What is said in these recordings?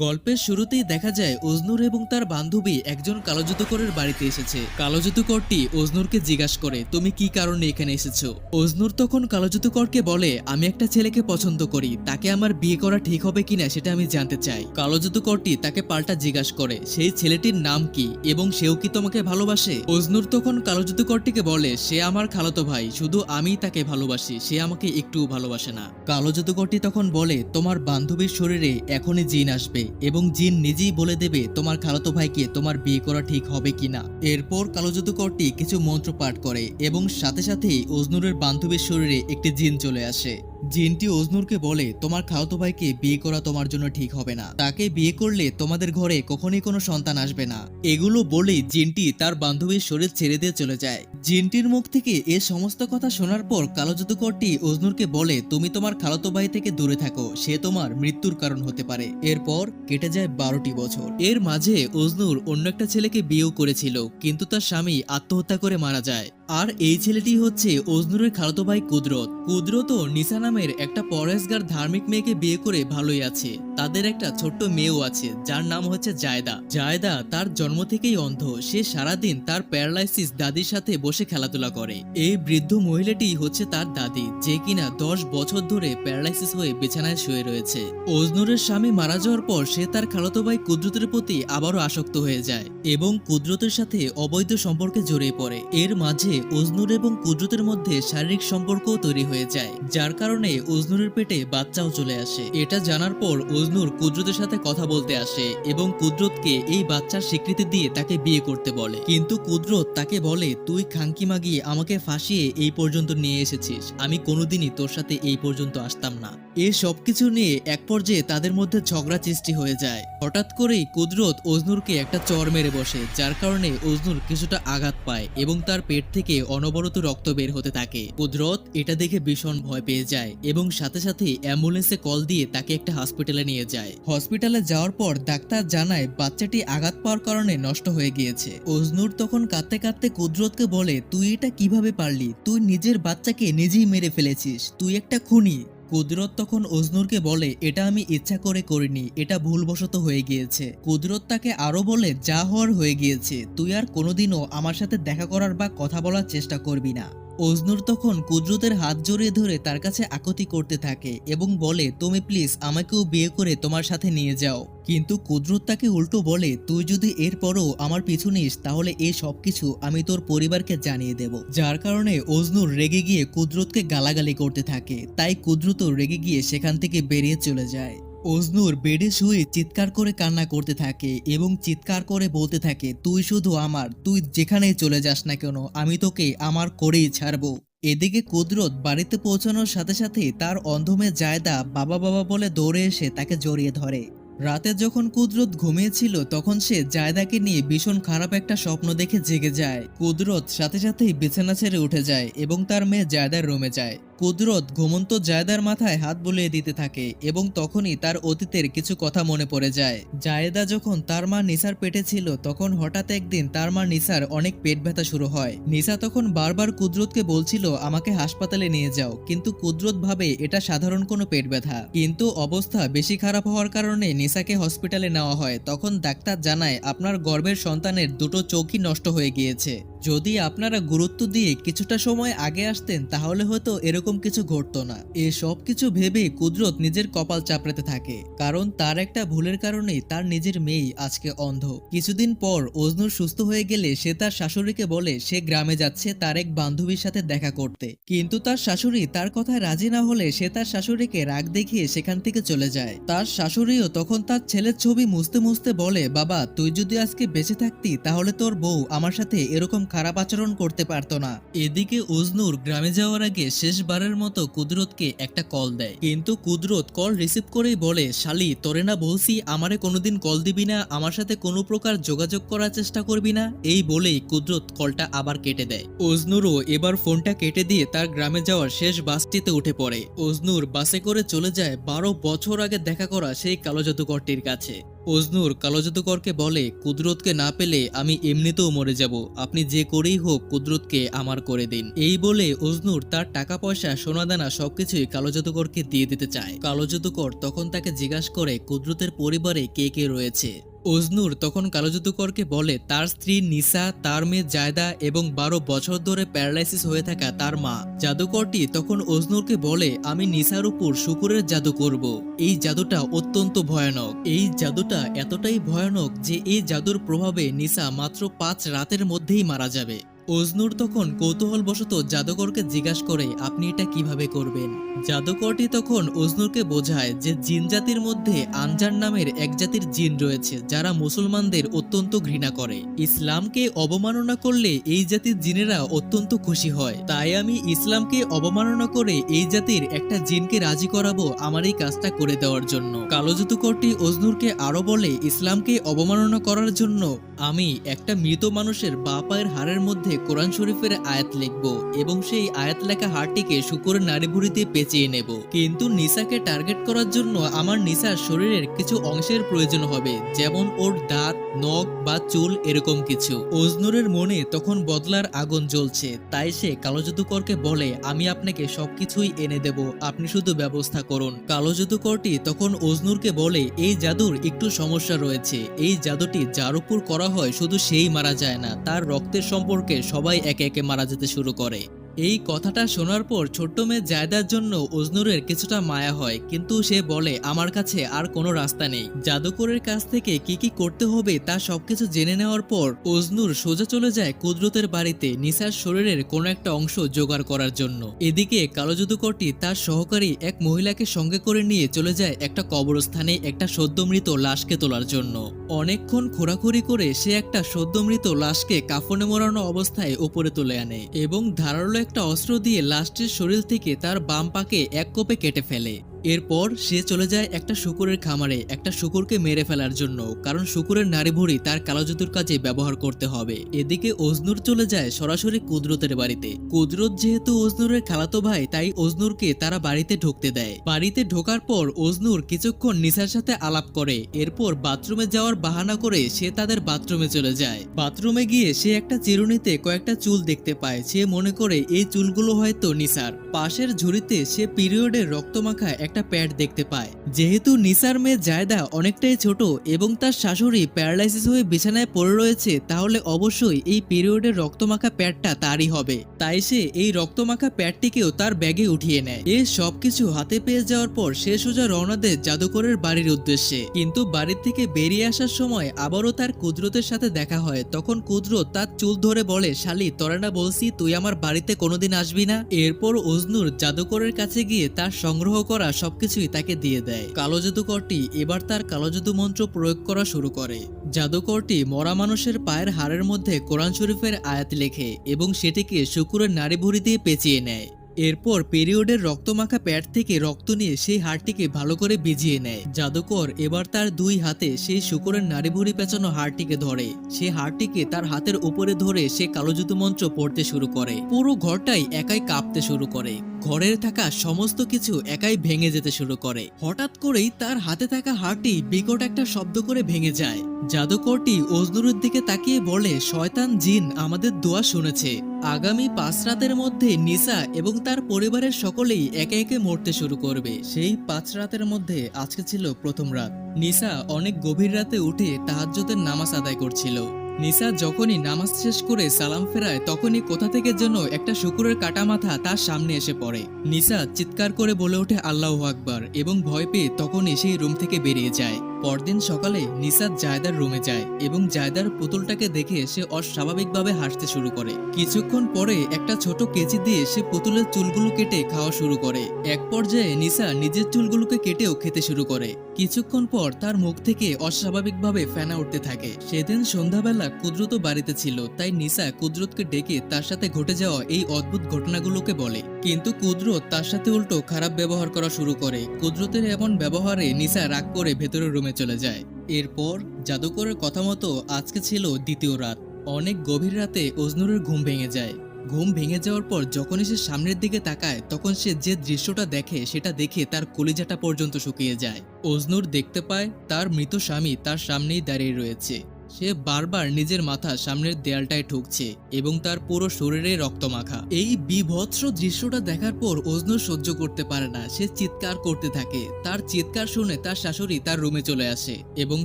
গল্পের শুরুতেই দেখা যায় অজনুর এবং তার বান্ধবী একজন কালো জাদুকরের বাড়িতে এসেছে। কালো জাদুকরটি অজনুরকে জিজ্ঞাসা করে, তুমি কি কারণে এখানে এসেছ? অজনুর তখন কালো জাদুকরকে বলে, আমি একটা ছেলেকে পছন্দ করি। তাকে আমার বিয়ে করা ঠিক হবে কিনা সেটা আমি জানতে চাই। কালো জাদুকরটি তাকে পাল্টা জিজ্ঞাসা করে, সেই ছেলেটির নাম কি এবং সেও কি তোমাকে ভালোবাসে? অজনুর তখন কালো জাদুকরটিকে বলে, সে আমার খালাতো ভাই। শুধু আমি তাকে ভালোবাসি। সে আমাকে একটুও ভালোবাসে না। কালো জাদুকরটি তখন বলে, তোমার বান্ধবীর শরীরে এখনই জিন আসবে। এবং জিন নিজেই বলে দেবে, তোমার খালাতো ভাইকে তোমার বিয়ে করা ঠিক হবে কিনা? এরপর কালো জাদুকরটি কিছু মন্ত্র পাঠ করে এবং সাথে সাথেই অজনুরের বান্ধবীর শরীরে একটি জিন চলে আসে। জিনটি অজনুরকে বলে, তোমার খালাতো ভাইকে বিয়ে করা তোমার জন্য ঠিক হবে না। তাকে বিয়ে করলে তোমাদের ঘরে কখনই কোনো সন্তান আসবে না। এগুলো বলেই জিনটি তার বান্ধবীর শরীর ছেড়ে দিয়ে চলে যায়। জিনটির মুখ থেকে এ সমস্ত কথা শোনার পর কালো জাদুকরটি অজনুরকে বলে, তুমি তোমার খালাতো ভাই থেকে দূরে থাকো, সে তোমার মৃত্যুর কারণ হতে পারে। এরপর কেটে যায় বারোটি বছর। এর মাঝে অজনুর অন্য একটা ছেলেকে বিয়েও করেছিল, কিন্তু তার স্বামী আত্মহত্যা করে মারা যায়। আর এই ছেলেটি হচ্ছে অজনুরের খালাতো ভাই কুদরত। কুদরত নিসা নামের একটা পরেশগার ধার্মিক মেয়েকে বিয়ে করে ভালোই আছে। তাদের একটা ছোট্ট মেয়েও আছে, যার নাম হচ্ছে জায়দা। জায়দা তার জন্ম থেকেই অন্ধ। সে সারাদিন তার প্যারালাইসিস দাদির সাথে বসে খেলাধুলা করে। এই বৃদ্ধ মহিলাটি হচ্ছে তার দাদি, যে কিনা দশ বছর ধরে প্যারালাইসিস হয়ে বিছানায় শুয়ে রয়েছে। অজনুরের স্বামী মারা যাওয়ার পর সে তার খালাতো ভাই কুদরতের প্রতি আবারও আসক্ত হয়ে যায় এবং কুদরতের সাথে অবৈধ সম্পর্কে জড়িয়ে পড়ে। এর মাঝে অজনুর এবং কুদরতের মধ্যে শারীরিক সম্পর্কও তৈরি হয়ে যায়, যার কারণে অজনুরের পেটে বাচ্চাও চলে আসে। এটা জানার পর অজনুর কুদরতের সাথে কথা বলতে আসে এবং কুদরতকে এই বাচ্চার স্বীকৃতি দিয়ে তাকে বিয়ে করতে বলে। কিন্তু কুদরত তাকে বলে, তুই খাঙ্কি মাগিয়ে আমাকে ফাঁসিয়ে এই পর্যন্ত নিয়ে এসেছিস। আমি কোনোদিনই তোর সাথে এই পর্যন্ত আসতাম না। এই সবকিছু নিয়ে এক পর্যায়ে তাদের মধ্যে ঝগড়া সৃষ্টি হয়ে যায়। হঠাৎ করেই কুদরত অজনুরকে একটা চর মেরে বসে, যার কারণে অজনুর কিছুটা আঘাত পায় এবং তার পেট থেকে অনবরত রক্ত বের হতে থাকে। কুদরত এটা দেখে ভীষণ ভয় পেয়ে যায় এবং সাথে সাথে অ্যাম্বুলেন্সে কল দিয়ে তাকে একটা হসপিটালে নিয়ে যায়। হসপিটালে যাওয়ার পর ডাক্তার জানায় বাচ্চাটি আঘাত পাওয়ার কারণে নষ্ট হয়ে গিয়েছে। অজনুর তখন কাঁদতে কাঁদতে কুদরতকে বলে, তুই এটা কীভাবে পারলি? তুই নিজের বাচ্চাকে নিজেই মেরে ফেলেছিস। তুই একটা খুনি। কুদরত তখন অজনুরকে বলে, এটা আমি ইচ্ছা করে করিনি। এটা ভুলবশত হয়ে গিয়েছে। কুদরত তাকে আরও বলে, যা হওয়ার হয়ে গিয়েছে। তুই আর কোনোদিনও আমার সাথে দেখা করার বা কথা বলার চেষ্টা করবি না। অজনুর তখন কুদরতের হাত জড়িয়ে ধরে তার কাছে আকতি করতে থাকে এবং বলে, তুমি প্লিজ আমাকেও বিয়ে করে তোমার সাথে নিয়ে যাও। কিন্তু কুদরত তাকে উল্টো বলে, তুই যদি এরপরও আমার পিছু নিস, তাহলে এই সব কিছু আমি তোর পরিবারকে জানিয়ে দেব। যার কারণে অজনুর রেগে গিয়ে কুদরতকে গালাগালি করতে থাকে। তাই কুদরত রেগে গিয়ে সেখান থেকে বেরিয়ে চলে যায়। অজনুর বেডে শুয়ে চিৎকার করে কান্না করতে থাকে এবং চিৎকার করে বলতে থাকে, তুই শুধু আমার, তুই যেখানেই চলে যাস না কেন, আমি তোকে আমার করেই ছাড়বো। এদিকে কুদরত বাড়িতে পৌঁছানোর সাথে সাথে তার অন্ধমে জায়দা বাবা বাবা বলে দৌড়ে এসে তাকে জড়িয়ে ধরে। রাতে যখন কুদরত ঘুমিয়েছিল, তখন সে জায়দাকে নিয়ে ভীষণ খারাপ একটা স্বপ্ন দেখে জেগে যায়। কুদরত সাথে সাথেই বিছানা ছেড়ে উঠে যায় এবং তার মেয়ে জায়দার রুমে যায়। কুদরত ঘুমন্ত জায়দার মাথায় হাত বুলিয়ে দিতে থাকে এবং তখনই তার অতীতের কিছু কথা মনে পড়ে যায়। জায়েদা যখন তার মা নিসার পেটে ছিল, তখন হঠাৎ একদিন তার মা নিসার অনেক পেট ব্যথা শুরু হয়। নিসা তখন বারবার কুদরতকে বলছিল, আমাকে হাসপাতালে নিয়ে যাও। কিন্তু কুদরত ভাবে এটা সাধারণ কোনো পেট ব্যথা। কিন্তু অবস্থা বেশি খারাপ হওয়ার কারণে নিসাকে হসপিটালে নেওয়া হয়। তখন ডাক্তার জানায়, আপনার গর্ভের সন্তানের দুটো চোখই নষ্ট হয়ে গিয়েছে। যদি আপনারা গুরুত্ব দিয়ে কিছুটা সময় আগে আসতেন, তাহলে হয়তো এরকম কিছু ঘটতো না। এ সব কিছু ভেবে কুদরত নিজের কপাল চাপড়াতে থাকে, কারণ তার একটা ভুলের কারণে তার নিজের মেয়ে আজকে অন্ধ। কিছুদিন পর অজনুর সুস্থ হয়ে গেলে সে তার শাশুড়িকে বলে, সে গ্রামে যাচ্ছে, তার এক বান্ধবীর সাথে দেখা করতে। কিন্তু তার শাশুড়ি তার কথায় রাজি না হলে সে তার শাশুড়িকে রাগ দেখিয়ে সেখান থেকে চলে যায়। তার শাশুড়িও তখন তার ছেলের ছবি মুছতে মুছতে বলে, বাবা, তুই যদি আজকে বেঁচে থাকতি, তাহলে তোর বউ আমার সাথে এরকম খারাপ আচরণ করতে পারতো না। এদিকে উজনুর গ্রামে যাওয়ার আগে শেষবারের মতো কুদরতকে একটা কল দেয়। কিন্তু কুদরত কল রিসিভ করেই বলে, শালি, তোরে না বলছি আমারে কোনোদিন কল দিবি না, আমার সাথে কোনো প্রকার যোগাযোগ করার চেষ্টা করবি না। এই বলেই কুদরত কলটা আবার কেটে দেয়। অজনুরও এবার ফোনটা কেটে দিয়ে তার গ্রামে যাওয়ার শেষ বাসটিতে উঠে পড়ে। অজনুর বাসে করে চলে যায় বারো বছর আগে দেখা করা সেই কালো জাদুকরটির কাছে। অজনুর কালো জাদুকরকে বলে, কুদরতকে না পেলে আমি এমনিতেও মরে যাব। আপনি যে করেই হোক কুদরতকে আমার করে দিন। এই বলে অজনুর তার টাকা পয়সা সোনাদানা সবকিছুই কালো জাদুকরকে দিয়ে দিতে চায়। কালো জাদুকর তখন তাকে জিজ্ঞাসা করে, কুদরতের পরিবারে কে কে রয়েছে? অজনুর তখন কালোজাদুকরকে বলে, তার স্ত্রী নিসা, তার মেয়ে জায়দা এবং বারো বছর ধরে প্যারালাইসিস হয়ে থাকা তার মা। জাদুকরটি তখন অজনুরকে বলে, আমি নিসার উপর শুকুরের জাদু করব। এই জাদুটা অত্যন্ত ভয়ানক। এই জাদুটা এতটাই ভয়ানক যে এই জাদুর প্রভাবে নিসা মাত্র পাঁচ রাতের মধ্যেই মারা যাবে। অজনুর তখন কৌতূহলবশত জাদুকরকে জিজ্ঞাসা করে, আপনি এটা কীভাবে করবেন? জাদুকরটি তখন অজনুরকে বোঝায় যে জিন জাতির মধ্যে আনজার নামের এক জাতির জিন রয়েছে, যারা মুসলমানদের অত্যন্ত ঘৃণা করে। ইসলামকে অবমাননা করলে এই জাতির জিনেরা অত্যন্ত খুশি হয়। তাই আমি ইসলামকে অবমাননা করে এই জাতির একটা জিনকে রাজি করাবো আমার এই কাজটা করে দেওয়ার জন্য। কালো জাদুকরটি অজনুরকে আরও বলে, ইসলামকে অবমাননা করার জন্য আমি একটা মৃত মানুষের বা পায়ের হাড়ের মধ্যে কোরআন শরীফের আয়াত লিখব এবং সেই আয়াত লেখা হাড়টিকে শুকুরের নারী ভুড়িতে পেঁচিয়ে নেব। কিন্তু নিসাকে টার্গেট করার জন্য আমার নিসার শরীরের কিছু অংশের প্রয়োজন হবে, যেমন ওর দাঁত, নখ বা চুল এরকম কিছু। অজনুরের মনে তখন বদলার আগুন জ্বলছে, তাই সে কালো জাদুকরকে বলে, আমি আপনাকে সবকিছুই এনে দেব, আপনি শুধু ব্যবস্থা করুন। কালো জাদুকরটি তখন অজনুরকে বলে, এই জাদুর একটু সমস্যা রয়েছে, এই জাদুটি যার উপর করা হয় শুধু সেই মারা যায় না, তার রক্তের সম্পর্কে সবাই একে একে মারা যেতে শুরু করে। এই কথাটা শোনার পর ছোট্ট মেয়ে জায়দার জন্য অজনুরের কিছুটা মায়া হয়, কিন্তু সে বলে, আমার কাছে আর কোনো রাস্তা নেই। জাদুকরের কাছ থেকে কি কি করতে হবে তা সবকিছু জেনে নেওয়ার পর অজনুর সোজা চলে যায় কুদরতের বাড়িতে নিসার শরীরের কোনো একটা অংশ জোগাড় করার জন্য। এদিকে কালো জাদুকরটি তার সহকারী এক মহিলাকে সঙ্গে করে নিয়ে চলে যায় একটা কবরস্থানে একটা সদ্যমৃত লাশকে তোলার জন্য। অনেকক্ষণ খোরাখুরি করে সে একটা সদ্যমৃত লাশকে কাফনে মোড়ানো অবস্থায় উপরে তুলে আনে এবং ধারালো একটা অস্ত্র দিয়ে লাস্টের শরীর থেকে তার বাম পাকে এক কোপে কেটে ফেলে। এরপর সে চলে যায় একটা শুকুরের খামারে, একটা শুকুরকে মেরে ফেলার জন্য। কারণ শুকুরের নারী ভুড়ি তার কালোজুতুর কাজে ব্যবহার করতে হবে। এদিকে অজনুর চলে যায় সরাসরি কুদরতের বাড়িতে। কুদরত যেহেতু অজনুরের খালাতো ভাই, তাই অজনুরকে তারা বাড়িতে ঢুকতে দেয়। বাড়িতে ঢোকার পর অজনুর কিছুক্ষণ নিসার সাথে আলাপ করে। এরপর বাথরুমে যাওয়ার বাহানা করে সে তাদের বাথরুমে চলে যায়। বাথরুমে গিয়ে সে একটা চিরুনিতে কয়েকটা চুল দেখতে পায়। সে মনে করে এই চুলগুলো হয়তো নিসার। পাশের ঝুড়িতে সে পিরিয়ডের রক্ত রক্তমাখা একটা প্যাড দেখতে পায়। যেহেতু নিসার মেয়ে জায়দা অনেকটাই ছোট এবং তার শাশুড়ি প্যারালাইসিস হয়ে বিছানায় পড়ে রয়েছে, তাহলে অবশ্যই এই পিরিয়ডের রক্তমাখা প্যাডটা তারই হবে। তাই সে এই রক্তমাখা প্যাডটিকেও তার ব্যাগে উঠিয়ে নেয়। এ সবকিছু হাতে পেয়ে যাওয়ার পর সে সোজা রওনা দেয় জাদুকরের বাড়ির উদ্দেশ্যে। কিন্তু বাড়ির থেকে বেরিয়ে আসার সময় আবারও তার কুদরতের সাথে দেখা হয়। তখন কুদরত তার চুল ধরে বলে, শালি, তোরা না বলছি, তুই আমার বাড়িতে কোনোদিন আসবি না? এরপর অজনুর জাদুকরের কাছে গিয়ে তার সংগ্রহ করা সবকিছুই তাকে দিয়ে দেয়। কালো জাদুকরটি এবার তার কালো জাদু মন্ত্র প্রয়োগ করা শুরু করে। জাদুকরটি মরা মানুষের পায়ের হাড়ের মধ্যে কোরআন শরীফের আয়াত লেখে এবং সেটিকে শুকুরের নারী ভুড়ি দিয়ে পেঁচিয়ে নেয়। এরপর পিরিয়ডের রক্তমাখা প্যাড থেকে রক্ত নিয়ে সেই হাড়টিকে ভালো করে ভিজিয়ে নেয়। জাদুকর এবার তার দুই হাতে সেই শুকুরের ভুড়ি পেঁচানো হাড়টিকে ধরে। সে হাড়টিকে তার হাতের উপরে ধরে সে কালো মন্ত্র পড়তে শুরু করে। পুরো ঘরটাই একাই কাঁপতে শুরু করে। ঘরের থাকা সমস্ত কিছু একাই ভেঙে যেতে শুরু করে। হঠাৎ করেই তার হাতে থাকা হাড়টি বিকট একটা শব্দ করে ভেঙে যায়। জাদুকরটি অজনুরের দিকে তাকিয়ে বলে, শয়তান জিন, আমাদের দোয়া শুনেছে। আগামী পাঁচ রাতের মধ্যে নিসা এবং তার পরিবারের সকলেই একে একে মরতে শুরু করবে। সেই পাঁচ রাতের মধ্যে আজকে ছিল প্রথম রাত। নিসা অনেক গভীর রাতে উঠে তাহাজ্জুদের নামাজ আদায় করছিল। নিসা যখনই নামাজ শেষ করে সালাম ফেরায়, তখনই কোথা থেকে যেন একটা শুকুরের কাটা মাথা তার সামনে এসে পড়ে। নিসা চিৎকার করে বলে ওঠে আল্লাহ আকবর এবং ভয় পেয়ে তখনই সেই রুম থেকে বেরিয়ে যায়। পরদিন সকালে নিসাদ জায়দার রুমে যায় এবং জায়দার পুতুলটাকে দেখে সে অস্বাভাবিকভাবে হাসতে শুরু করে। কিছুক্ষণ পরে একটা ছোট কেচি দিয়ে সে পুতুলের চুলগুলো কেটে খাওয়া শুরু করে। এক পর্যায়ে নিসা নিজের চুলগুলোকে কেটেও খেতে শুরু করে। কিছুক্ষণ পর তার মুখ থেকে অস্বাভাবিকভাবে ফেনা উঠতে থাকে। সেদিন সন্ধ্যাবেলা কুদরত বাড়িতে ছিল, তাই নিসা কুদরতকে ডেকে তার সাথে ঘটে যাওয়া এই অদ্ভুত ঘটনাগুলোকে বলে। কিন্তু কুদরত তার সাথে উল্টো খারাপ ব্যবহার করা শুরু করে। কুদরতের এমন ব্যবহারে নিসা রাগ করে ভেতরের রুমে চলে যায়। এরপর জাদুকরের কথা মতো আজকে ছিল দ্বিতীয় রাত। অনেক গভীর রাতে অজনুরের ঘুম ভেঙে যায়। ঘুম ভেঙে যাওয়ার পর যখনই সে সামনের দিকে তাকায়, তখন সে যে দৃশ্যটা দেখে সেটা দেখে তার কলিজাটা পর্যন্ত শুকিয়ে যায়। অজনুর দেখতে পায় তার মৃত স্বামী তার সামনেই দাঁড়িয়ে রয়েছে। সে বারবার নিজের মাথা সামনের দেয়ালটায় ঠুকছে এবং তার পুরো শরীরে রক্তমাখা। এই বিভৎস দৃশ্যটা দেখার পর অজনুর সহ্য করতে পারে না। সে চিৎকার করতে থাকে। তার চিৎকার শুনে তার শাশুড়ি তার রুমে চলে আসে এবং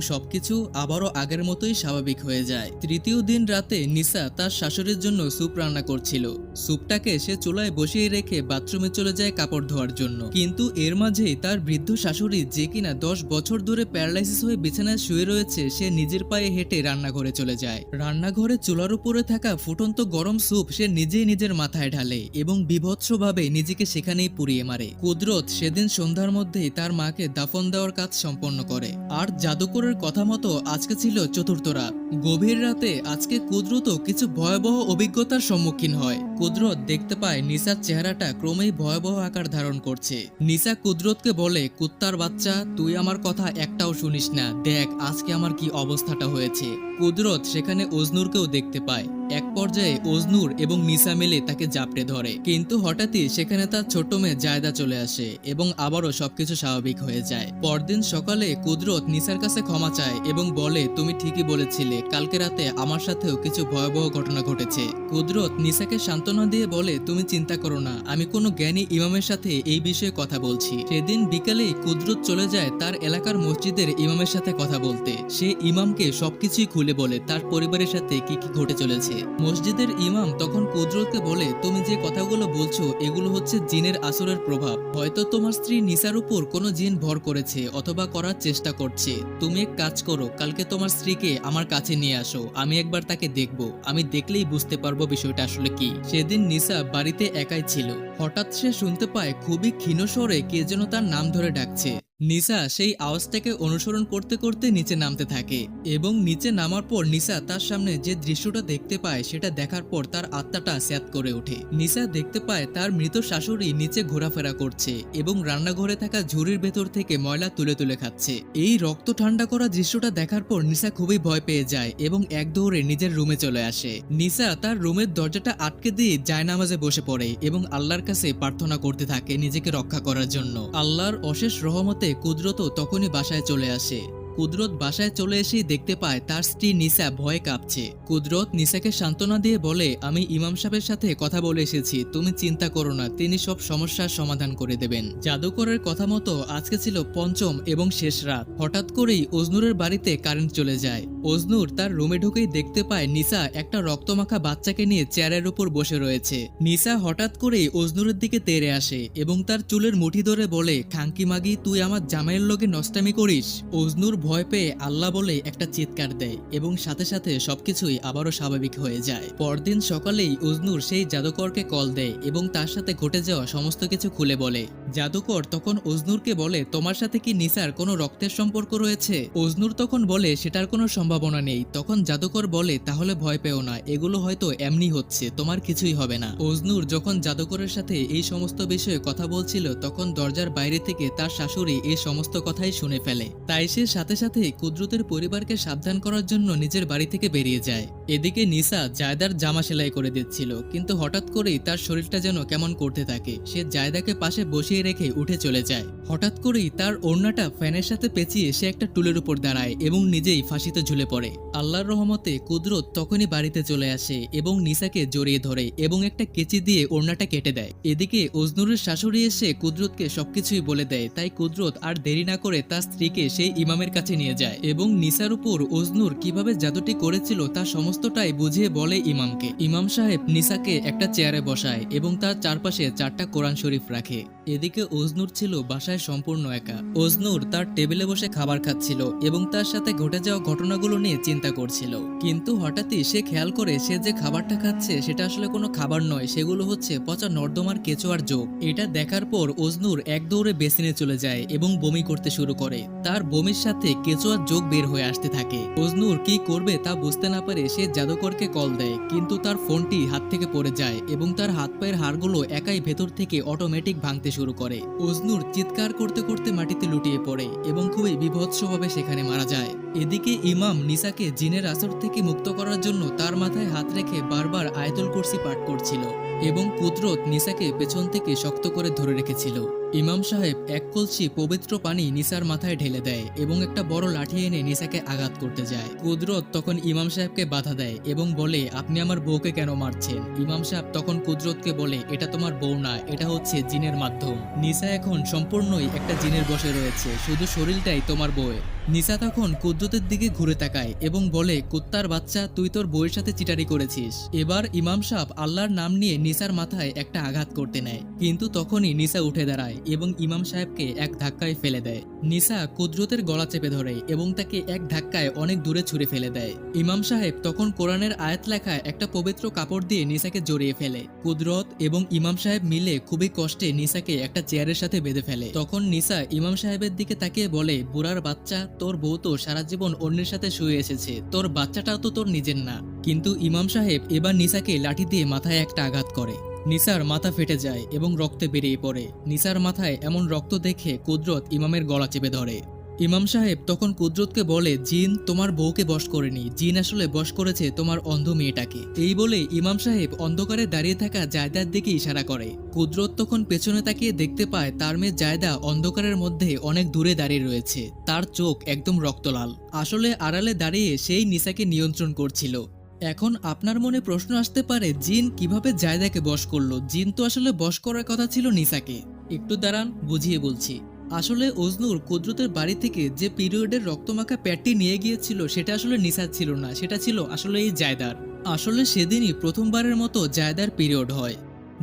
সবকিছু আবারও আগের মতোই স্বাভাবিক হয়ে যায়। তৃতীয় দিন রাতে নিসা তার শাশুড়ির জন্য স্যুপ রান্না করছিল। স্যুপটাকে সে চুলায় বসিয়ে রেখে বাথরুমে চলে যায় কাপড় ধোয়ার জন্য। কিন্তু এর মাঝেই তার বৃদ্ধ শাশুড়ি যে কিনা দশ বছর ধরে প্যারালাইসিস হয়ে বিছানায় শুয়ে রয়েছে, সে নিজের পায়ে হেঁটে রান্নাঘরে চলে যায়। রান্নাঘরে চুলার উপরে থাকা ফুটন্ত গরম স্যুপ সে নিজেই নিজের মাথায় ঢালে এবং বিভৎসভাবে নিজেকে সেখানেই পুড়িয়ে মারে। কুদরত সেদিন সন্ধ্যার মধ্যেই তার মাকে দাফন দেওয়ার কাজ সম্পন্ন করে। আর জাদুকরের কথা মতো আজকে ছিল চতুর্থ রাত। গভীর রাতে আজকে কুদরত কিছু ভয়াবহ অভিজ্ঞতার সম্মুখীন হয়। কুদরত দেখতে পায় নিসার চেহারাটা ক্রমেই ভয়াবহ আকার ধারণ করছে। নিসা কুদরতকে বলে, কুত্তার বাচ্চা, তুই আমার কথা একটাও শুনিস না। দেখ, আজকে আমার কি অবস্থাটা হয়েছে। কুদরত সেখানে অজনুরকেও দেখতে পায়। এক পর্যায়ে অজনুর এবং নিসা মিলে তাকে জাপটে ধরে। কিন্তু হঠাৎই সেখানে তার ছোট মেয়ে জায়দা চলে আসে এবং আবারও সবকিছু স্বাভাবিক হয়ে যায়। পরদিন সকালে কুদরত নিসার কাছে ক্ষমা চায় এবং বলে, তুমি ঠিকই বলেছিলে, কালকে রাতে আমার সাথেও কিছু ভয়াবহ ঘটনা ঘটেছে। কুদরত নিসাকে সান্ত্বনা দিয়ে বলে, তুমি চিন্তা করো না, আমি কোনো জ্ঞানী ইমামের সাথে এই বিষয়ে কথা বলছি। সেদিন বিকালেই কুদরত চলে যায় তার এলাকার মসজিদের ইমামের সাথে কথা বলতে। সে ইমামকে সবকিছুই খুলে বলে, তার পরিবারের সাথে কি কি ঘটে চলেছে? মসজিদের ইমাম তখন কুদরতকে বলে, তুমি যে কথাগুলো বলছো, এগুলো হচ্ছে জিনের আসরের প্রভাব। হয়তো তোমার স্ত্রী নিসার উপর কোনো জিন ভর করেছে অথবা করার চেষ্টা করছে। তুমি এক কাজ করো, কালকে তোমার স্ত্রীকে আমার কাছে নিয়ে আসো, আমি একবার তাকে দেখব। আমি দেখলেই বুঝতে পারব বিষয়টা আসলে কি। সেদিন নিসা বাড়িতে একাই ছিল। হঠাৎ সে শুনতে পায়, খুবই ক্ষীণ স্বরে কে যেন তার নাম ধরে ডাকছে। নিসা সেই আওয়াজটাকে অনুসরণ করতে করতে নিচে নামতে থাকে এবং নিচে নামার পর নিসা তার সামনে যে দৃশ্যটা দেখতে পায় সেটা দেখার পর তার আত্মাটা স্যাত করে ওঠে। নিসা দেখতে পায় তার মৃত শাশুড়ি নিচে ঘোরাফেরা করছে এবং রান্নাঘরে থাকা ঝুড়ির ভেতর থেকে ময়লা তুলে তুলে খাচ্ছে। এই রক্ত ঠান্ডা করা দৃশ্যটা দেখার পর নিসা খুবই ভয় পেয়ে যায় এবং এক দৌড়ে নিজের রুমে চলে আসে। নিসা তার রুমের দরজাটা আটকে দিয়ে জায়নামাজে বসে পড়ে এবং আল্লাহর কাছে প্রার্থনা করতে থাকে নিজেকে রক্ষা করার জন্য। আল্লাহর অশেষ রহমতে কুদরত তখনই বাসায় চলে আসে। কুদরত বাসায় চলে এসে দেখতে পায় তার স্ত্রী নিসা ভয়ে কাঁপছে। কুদরত নিসাকে সান্ত্বনা দিয়ে বলে, আমি ইমাম সাহেবের সাথে কথা বলে এসেছি, তুমি চিন্তা করো না, তিনি সব সমস্যার সমাধান করে দেবেন। জাদুকরের কথা মতো আজকে ছিল পঞ্চম এবং শেষ রাত। হঠাৎ করেই অজনুরের বাড়িতে কারেন্ট চলে যায়। অজনুর তার রুমে ঢুকেই দেখতে পায় নিসা একটা রক্তমাখা বাচ্চাকে নিয়ে চেয়ারের উপর বসে রয়েছে। নিসা হঠাৎ করেই অজনুরের দিকে তেড়ে আসে এবং তার চুলের মুঠি ধরে বলে, খাঙ্কি মাগি, তুই আমার জামাইয়ের লোকে নষ্টামি করিস? অজনুর ভয় পেয়ে আল্লাহ বলে একটা চিৎকার দেয় এবং সাথে সাথে সবকিছুই আবারও স্বাভাবিক হয়ে যায়। পরদিন সকালেই উজনুর সেই জাদুকরকে কল দেয় এবং তার সাথে ঘটে যাওয়া সমস্ত কিছু খুলে বলে। জাদুকর তখন উজনুরকে বলে, তোমার সাথে কি নিসার কোনো রক্তের সম্পর্ক রয়েছে? উজনুর তখন বলে, সেটার কোনো সম্ভাবনা নেই। তখন জাদুকর বলে, তাহলে ভয় পেও না, এগুলো হয়তো এমনি হচ্ছে, তোমার কিছুই হবে না। উজনুর যখন জাদুকরের সাথে এই সমস্ত বিষয়ে কথা বলছিল, তখন দরজার বাইরে থেকে তার শাশুড়ি এই সমস্ত কথাই শুনে ফেলে। তাই সে সাথে সাথে কুদরতের পরিবারকে সাবধান করার জন্য নিজের বাড়ি থেকে বেরিয়ে যায়। এদিকে নিসা জায়দার জামা সেলাই করে দিচ্ছিল, কিন্তু হঠাৎ করেই তার শরীরটা যেন কেমন করতে থাকে। সে জায়দাকে পাশে বসিয়ে রেখে উঠে চলে যায়। হঠাৎ করেই তার ওড়নাটা ফ্যানের সাথে পেঁচিয়ে সে একটা টুলের উপর দাঁড়ায় এবং নিজেই ফাঁসিতে ঝুলে পড়ে। আল্লাহর রহমতে কুদরত তখনই বাড়িতে চলে আসে এবং নিসাকে জড়িয়ে ধরে এবং একটা কেচি দিয়ে ওড়নাটা কেটে দেয়। এদিকে অজনুরের শাশুড়ি এসে কুদরতকে সবকিছুই বলে দেয়, তাই কুদরত আর দেরি না করে তার স্ত্রীকে সেই ইমামের কাছে নিয়ে যায় এবং নিসার উপর অজনুর কীভাবে জাদুটি করেছিল তা সমস্তটাই বুঝিয়ে বলে ইমামকে। ইমাম সাহেব নিসাকে একটা চেয়ারে বসায় এবং তার চারপাশে চারটা কোরআন শরীফ রাখে। এদিকে অজনুর ছিল বাসায় সম্পূর্ণ একা। অজনুর তার টেবিলে বসে খাবার খাচ্ছিল এবং তার সাথে ঘটে যাওয়া ঘটনাগুলো নিয়ে চিন্তা করছিল। কিন্তু হঠাৎই সে খেয়াল করে সে যে খাবারটা খাচ্ছে সেটা আসলে কোনো খাবার নয়, সেগুলো হচ্ছে পচা নর্দমার কেঁচো আর যোগ। এটা দেখার পর অজনুর এক দৌড়ে বেসিনে চলে যায় এবং বমি করতে শুরু করে। তার বমির সাথে কেঁচোয়া যোগ বের হয়ে আসতে থাকে। অজনুর কি করবে তা বুঝতে না পারে সে জাদুকরকে কল দেয়, কিন্তু তার ফোনটি হাত থেকে পড়ে যায় এবং তার হাত পায়ের হাড়গুলো একাই ভেতর থেকে অটোমেটিক ভাঙতে শুরু করে। অজনুর চিৎকার করতে করতে মাটিতে লুটিয়ে পড়ে এবং খুবই বিভৎসভাবে সেখানে মারা যায়। এদিকে ইমাম নিসাকে জিনের আসর থেকে মুক্ত করার জন্য তার মাথায় হাত রেখে বারবার আয়তুল কুরসি পাঠ করছিল এবং কুদরত নিসাকে পেছন থেকে শক্ত করে ধরে রেখেছিল। ইমাম সাহেব এক কলসি পবিত্র পানি নিসার মাথায় ঢেলে দেয় এবং একটা বড় লাঠি এনে নিসাকে আঘাত করতে যায়। কুদরত তখন ইমাম সাহেবকে বাধা দেয় এবং বলে, আপনি আমার বউকে কেন মারছেন? ইমাম সাহেব তখন কুদরতকে বলে, এটা তোমার বউ না, এটা হচ্ছে জিনের মাধ্যম। নিসা এখন সম্পূর্ণই একটা জিনের বসে রয়েছে, শুধু শরীরটাই তোমার বউয়ের। নিসা তখন কুদ্দুতের দিকে ঘুরে তাকায় এবং বলে, কুত্তার বাচ্চা, তুই তোর বউয়ের সাথে চিটারি করেছিস। এবার ইমাম সাহ আল্লাহর নাম নিয়ে নিসার মাথায় একটা আঘাত করতে নেয়। কিন্তু তখনই নিসা উঠে দাঁড়ায় এবং ইমাম সাহেবকে এক ধাক্কায় ফেলে দেয়। নিসা কুদরতের গলা চেপে ধরে এবং তাকে এক ধাক্কায় অনেক দূরে ছুঁড়ে ফেলে দেয়। ইমাম সাহেব তখন কোরআনের আয়াত লেখা একটা পবিত্র কাপড় দিয়ে নিসাকে জড়িয়ে ফেলে। কুদরত এবং ইমাম সাহেব মিলে খুবই কষ্টে নিসাকে একটা চেয়ারের সাথে বেঁধে ফেলে। তখন নিসা ইমাম সাহেবের দিকে তাকিয়ে বলে, বুড়ার বাচ্চা, তোর বউ তো সারা জীবন অন্যের সাথে শুয়ে এসেছে। তোর বাচ্চাটাও তো তোর নিজের না। কিন্তু ইমাম সাহেব এবার নিসাকে লাঠি দিয়ে মাথায় একটা আঘাত করে। নিসার মাথা ফেটে যায় এবং রক্তে বেরিয়ে পড়ে। নিসার মাথায় এমন রক্ত দেখে কুদরত ইমামের গলা চেপে ধরে। ইমাম সাহেব তখন কুদরতকে বলে, জিন, তোমার বউকে বশ করেনি। জিন আসলে বশ করেছে তোমার অন্ধ মেয়েটাকে। এই বলে ইমাম সাহেব অন্ধকারে দাঁড়িয়ে থাকা জায়দার দিকে ইশারা করে। কুদরত তখন পেছনে তাকিয়ে দেখতে পায়, তার মেয়ে জায়দা অন্ধকারের মধ্যে অনেক দূরে দাঁড়িয়ে রয়েছে। তার চোখ একদম রক্তলাল। আসলে আড়ালে দাঁড়িয়ে সেই নিসাকে নিয়ন্ত্রণ করছিল। এখন আপনার মনে প্রশ্ন আসতে পারে, জিন কীভাবে জায়দাকে বশ করল? জিন তো আসলে বশ করার কথা ছিল নিসাকে। একটু দাঁড়ান, বুঝিয়ে বলছি। আসলে অজনুর কুদরতের বাড়ি থেকে যে পিরিয়ডের রক্তমাখা প্যাটটি নিয়ে গিয়েছিল, সেটা আসলে নিসার ছিল না, সেটা ছিল আসলে এই জায়দার। আসলে সেদিনই প্রথমবারের মতো জায়দার পিরিয়ড হয়।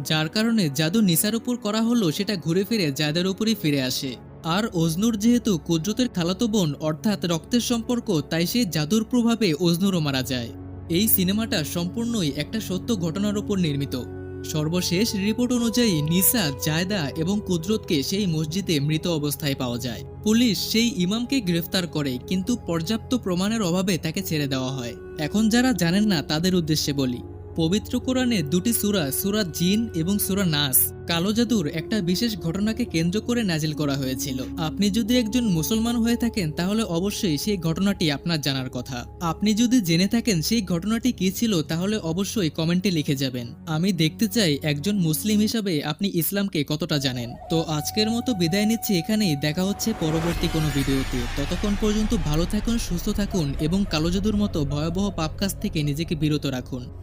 যার কারণে জাদু নিসার উপর করা হলো, সেটা ঘুরে ফিরে জায়দার উপরই ফিরে আসে। আর অজনুর যেহেতু কুদরতের খালাতো বোন, অর্থাৎ রক্তের সম্পর্ক, তাই সেই জাদুর প্রভাবে অজনুরও মারা যায়। এই সিনেমাটা সম্পূর্ণই একটা সত্য ঘটনার উপর নির্মিত। সর্বশেষ রিপোর্ট অনুযায়ী নিসা, জায়দা এবং কুদরতকে সেই মসজিদে মৃত অবস্থায় পাওয়া যায়। পুলিশ সেই ইমামকে গ্রেফতার করে, কিন্তু পর্যাপ্ত প্রমাণের অভাবে তাকে ছেড়ে দেওয়া হয়। এখন যারা জানেন না, তাদের উদ্দেশ্যে বলি। পবিত্র কোরআনে দুটি সুরা সুরা জিন এবং সুরা নাস। কালো জাদুর একটা বিশেষ ঘটনাকে কেন্দ্র করে নাজিল করা হয়েছিল। আপনি যদি একজন মুসলমান হয়ে থাকেন, তাহলে অবশ্যই সেই ঘটনাটি আপনার জানার কথা। আপনি যদি জেনে থাকেন সেই ঘটনাটি কি ছিল, তাহলে অবশ্যই কমেন্টে লিখে যাবেন। আমি দেখতে চাই একজন মুসলিম হিসাবে আপনি ইসলামকে কতটা জানেন। তো আজকের মতো বিদায় নিচ্ছি এখানেই। দেখা হচ্ছে পরবর্তী কোনো ভিডিওতে। ততক্ষণ পর্যন্ত ভালো থাকুন, সুস্থ থাকুন এবং কালো জাদুর মতো ভয়াবহ পাপ কাজ থেকে নিজেকে বিরত রাখুন।